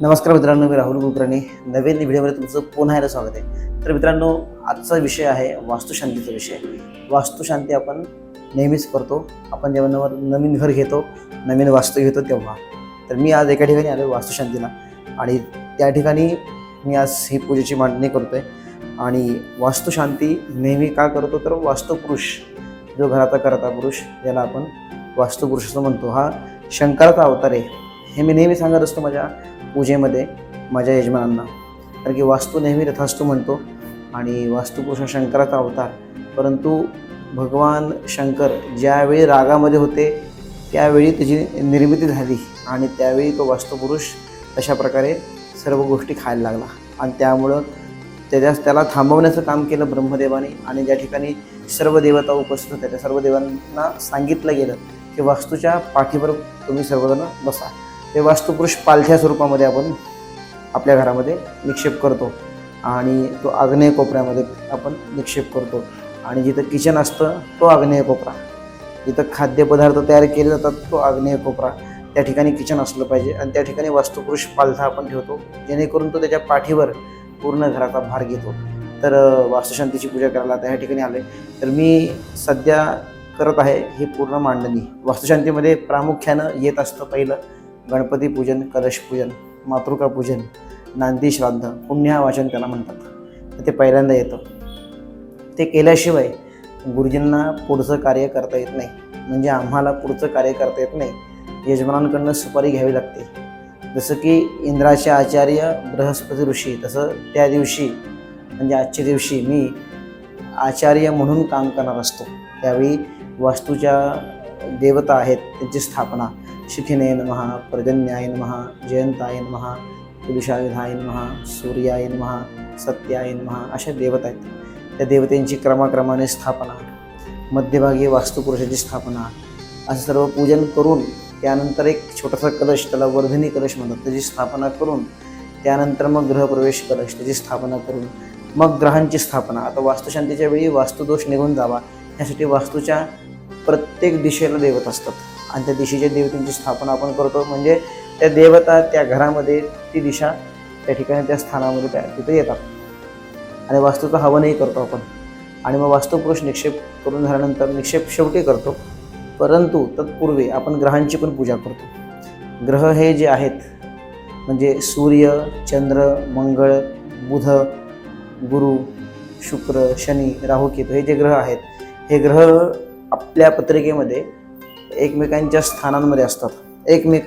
नमस्कार मित्रांनो मी राहुल कुलकर्णी. नवीन व्हिडिओमध्ये तुमचं पुन्हा एकदा स्वागत आहे. तर मित्रांनो आजचा विषय आहे वास्तुशांतीचा विषय. वास्तुशांती आपण नेहमीच करतो. आपण जेव्हा नवर नवीन घर घेतो नवीन वास्तू घेतो तेव्हा. तर मी आज एका ठिकाणी आलो वास्तुशांतीला. आणि त्या ठिकाणी मी आज ही पूजेची मांडणी करतो आहे आणि वास्तुशांती नेहमी का करतो? तर वास्तुपुरुष जो घराचा करता पुरुष ज्याला आपण वास्तुपुरुष असं म्हणतो हा शंकराचा अवतार आहे. हे मी नेहमी सांगत असतो माझ्या पूजेमध्ये माझ्या यजमानांना. कारण की वास्तू नेहमी रथास्तू म्हणतो आणि वास्तुपुरुष शंकराचा अवतार. परंतु भगवान शंकर ज्यावेळी रागामध्ये होते त्यावेळी त्याची निर्मिती झाली आणि त्यावेळी तो वास्तुपुरुष अशा प्रकारे सर्व गोष्टी खायला लागला. आणि त्यामुळं त्याच्या त्याला थांबवण्याचं काम केलं ब्रह्मदेवाने आणि ज्या ठिकाणी सर्व देवता उपस्थित होत्या त्या सर्व देवांना सांगितलं गेलं की वास्तूच्या पाठीवर तुम्ही सर्वजण बसा. ते वास्तुपुरुष पालथ्या स्वरूपामध्ये आपण आपल्या घरामध्ये निक्षेप करतो आणि तो आग्नेय कोपऱ्यामध्ये आपण निक्षेप करतो. आणि जिथं किचन असतं तो आग्नेय कोपरा. जिथं खाद्यपदार्थ तयार केले जातात तो आग्नेय कोपरा. त्या ठिकाणी किचन असलं पाहिजे आणि त्या ठिकाणी वास्तुपुरुष पालथा आपण ठेवतो जेणेकरून तो त्याच्या पाठीवर पूर्ण घराचा भार घेतो. तर वास्तुशांतीची पूजा करायला त्या ह्या ठिकाणी आले तर मी सध्या करत आहे ही पूर्ण मांडणी. वास्तुशांतीमध्ये प्रामुख्यानं येत असतं पहिलं गणपती पूजन कलश पूजन मातृका पूजन नांदी श्राद्ध पुण्या वाचन त्याला म्हणतात. तर ते पहिल्यांदा येतं. ते केल्याशिवाय गुरुजींना पुढचं कार्य करता येत नाही. म्हणजे आम्हाला पुढचं कार्य करता येत नाही. यजमानांकडनं सुपारी घ्यावी लागते. जसं की इंद्राचे आचार्य बृहस्पती ऋषी तसं त्या दिवशी म्हणजे आजच्या दिवशी मी आचार्य म्हणून काम करणार असतो. त्यावेळी वास्तूच्या देवता आहेत त्यांची स्थापना. शिखिने नमः पर्जन्याय नमः जयंताय नमः पुरुषायुधाय नमः सूर्याय नमः सत्याय नमः अशा देवता आहेत. त्या देवतेंची क्रमाक्रमाने स्थापना मध्यभागी वास्तुपुरुषाची स्थापना असं सर्व पूजन करून त्यानंतर एक छोटासा कलश त्याला वर्धनी कलश म्हणतात त्याची स्थापना करून त्यानंतर मग ग्रहप्रवेश कलश त्याची स्थापना करून मग ग्रहांची स्थापना. आता वास्तुशांतीच्या वेळी वास्तुदोष निघून जावा यासाठी वास्तूच्या प्रत्येक दिशेला देवत असतात. आणि त्या दिशेच्या देवतेंची स्थापना आपण करतो. म्हणजे त्या देवता त्या घरामध्ये ती दिशा त्या ठिकाणी त्या स्थानामध्ये त्या तिथे येतात. आणि वास्तूचं हवनही करतो आपण. आणि मग वास्तुपुरुष निक्षेप करून झाल्यानंतर निक्षेप शेवटी करतो. परंतु तत्पूर्वी आपण ग्रहांची पण पूजा करतो. ग्रह हे जे आहेत म्हणजे सूर्य चंद्र मंगळ बुध गुरु शुक्र शनी राहू केतू हे जे ग्रह आहेत हे ग्रह आपल्या पत्रिकेमध्ये एकमेकांच्या स्थानांमध्ये असतात. एकमेक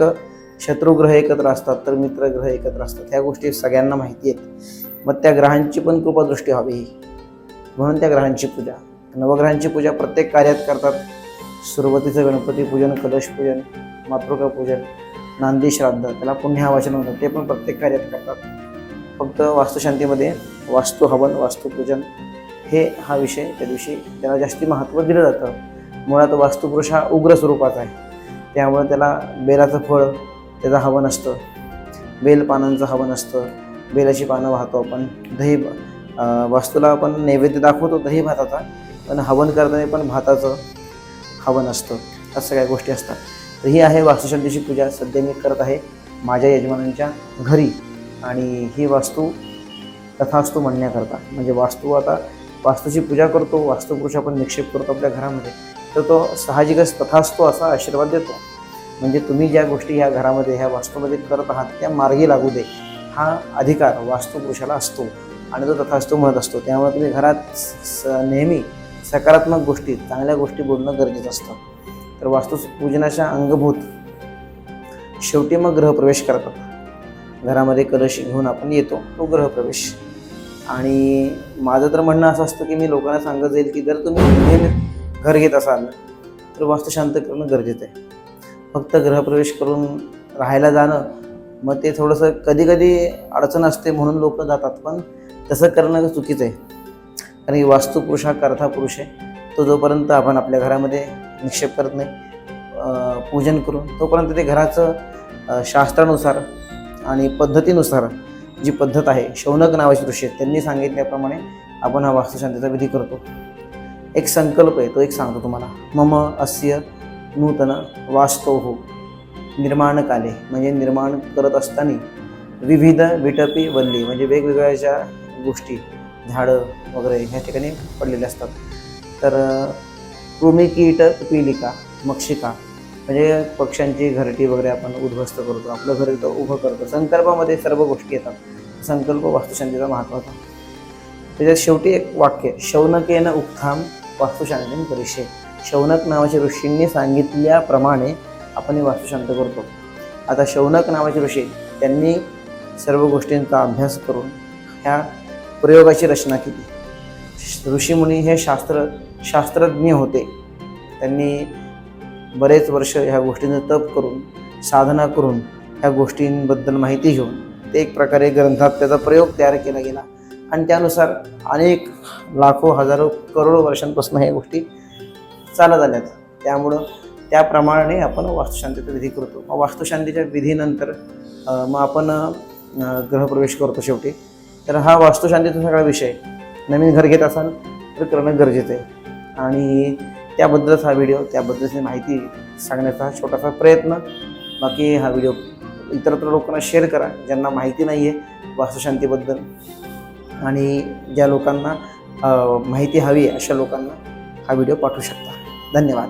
शत्रुग्रह एकत्र असतात तर मित्रग्रह एकत्र असतात. ह्या गोष्टी सगळ्यांना माहिती आहेत. मग त्या ग्रहांची पण कृपादृष्टी हवी. म्हणून त्या ग्रहांची पूजा. नवग्रहांची पूजा प्रत्येक कार्यात करतात. सुरुवातीचं गणपती पूजन कलश पूजन मातृका पूजन नांदी श्राद्ध त्याला पुण्यावाचन म्हणतात. ते पण प्रत्येक कार्यात करतात. फक्त वास्तुशांतीमध्ये वास्तू हवन वास्तुपूजन हे हा विषय त्या दिवशी त्याला जास्ती महत्त्व दिलं जातं. मुळात वास्तुपुरुष हा उग्र स्वरूपाचा आहे. त्यामुळे त्याला बेलाचं फळ त्याचं हवन असतं. बेल पानांचं हवन असतं. बेलाची पानं वाहतो आपण. दही वास्तूला आपण नैवेद्य दाखवतो दही भाताचा पण हवन करताना पण भाताचं हवन असतं. असं सगळ्या गोष्टी असतात. तर ही आहे वास्तुशांतीची पूजा. सध्या मी करत आहे माझ्या यजमानांच्या घरी. आणि ही वास्तू तथास्तू म्हणण्याकरता. म्हणजे वास्तू आता वास्तूची पूजा करतो. वास्तुपुरुष आपण निक्षेप करतो आपल्या घरामध्ये. तर तो साहजिकच तथास्तू असा आशीर्वाद देतो. म्हणजे तुम्ही ज्या गोष्टी ह्या घरामध्ये ह्या वास्तूमध्ये करत आहात त्या मार्गी लागू दे. हा अधिकार वास्तुपुरुषाला असतो आणि तो तथास्तू म्हणत असतो. त्यामुळे तुम्ही घरात स नेहमी सकारात्मक गोष्टी चांगल्या गोष्टी बोलणं गरजेचं असतं. तर वास्तुपूजनाच्या अंगभूत शेवटी मग ग्रहप्रवेश करतात घरामध्ये कलश घेऊन आपण येतो तो ग्रहप्रवेश आणि माझं तर म्हणणं असं असतं की मी लोकांना सांगत जाईल की जर तुम्ही घर घेत असाल तर वास्तू शांत करणं गरजेचं आहे. फक्त गृहप्रवेश करून राहायला जाणं मग ते थोडंसं कधी कधी अडचण असते म्हणून लोक जातात पण तसं करणं चुकीचं आहे. कारण की वास्तुपुरुष हा कर्था पुरुष आहे. तो जोपर्यंत आपण आपल्या घरामध्ये निक्षेप करत नाही पूजन करून तोपर्यंत ते घराचं शास्त्रानुसार आणि पद्धतीनुसार जी पद्धत आहे शौनक नावाची ऋषी त्यांनी सांगितल्याप्रमाणे आपण हा वास्तुशांतीचा विधी करतो. एक संकल्प आहे तो एक सांगतो तुम्हाला. मम अस्य नूतन वास्तव हो निर्माणकाले म्हणजे निर्माण करत असताना विविध विटपी वल्ली म्हणजे वेगवेगळ्याच्या गोष्टी झाडं वगैरे ह्या ठिकाणी पडलेले असतात. तर कृमिकीट कृमी कीट पिलिका मक्षिका म्हणजे पक्ष्यांची घरटी वगैरे आपण उद्ध्वस्त करतो आपलं घर इथं उभं करतो. संकल्पामध्ये सर्व गोष्टी येतात. संकल्प वास्तुशांतीचा महत्त्वाचा त्याच्यात शेवटी एक वाक्य शौनकेनं उक्थाम वास्तुशांतन परीक्षे. शौनक नावाच्या ऋषींनी सांगितल्याप्रमाणे आपण हे वास्तुशांत करतो. आता शौनक नावाचे ऋषी त्यांनी सर्व गोष्टींचा अभ्यास करून ह्या प्रयोगाची रचना केली. ऋषीमुनी हे शास्त्र शास्त्रज्ञ होते. त्यांनी बरेच वर्ष ह्या गोष्टींचं तप करून साधना करून ह्या गोष्टींबद्दल माहिती घेऊन ते एक प्रकारे ग्रंथात त्याचा प्रयोग तयार केला गेला. आणि त्यानुसार अनेक लाखो हजारो करोडो वर्षांपासून ह्या गोष्टी चालत आल्यात. त्यामुळं त्याप्रमाणे आपण वास्तुशांतीचा विधी करतो. मग वास्तुशांतीच्या विधीनंतर मग आपण ग्रहप्रवेश गृहप्रवेश करतो शेवटी. तर हा वास्तुशांतीचा सगळा विषय. नवीन घर घेत असाल तर करणं गरजेचं आहे. आणि त्याबद्दलच हा व्हिडिओ त्याबद्दलची माहिती सांगण्याचा हा छोटासा प्रयत्न. बाकी हा व्हिडिओ इतरत्र लोकांना शेअर करा. ज्यांना माहिती नाही आहे वास्तुशांतीबद्दल आणि ज्या लोकांना माहिती हवी आहे अशा लोकांना हा व्हिडिओ पाठवू शकता. धन्यवाद.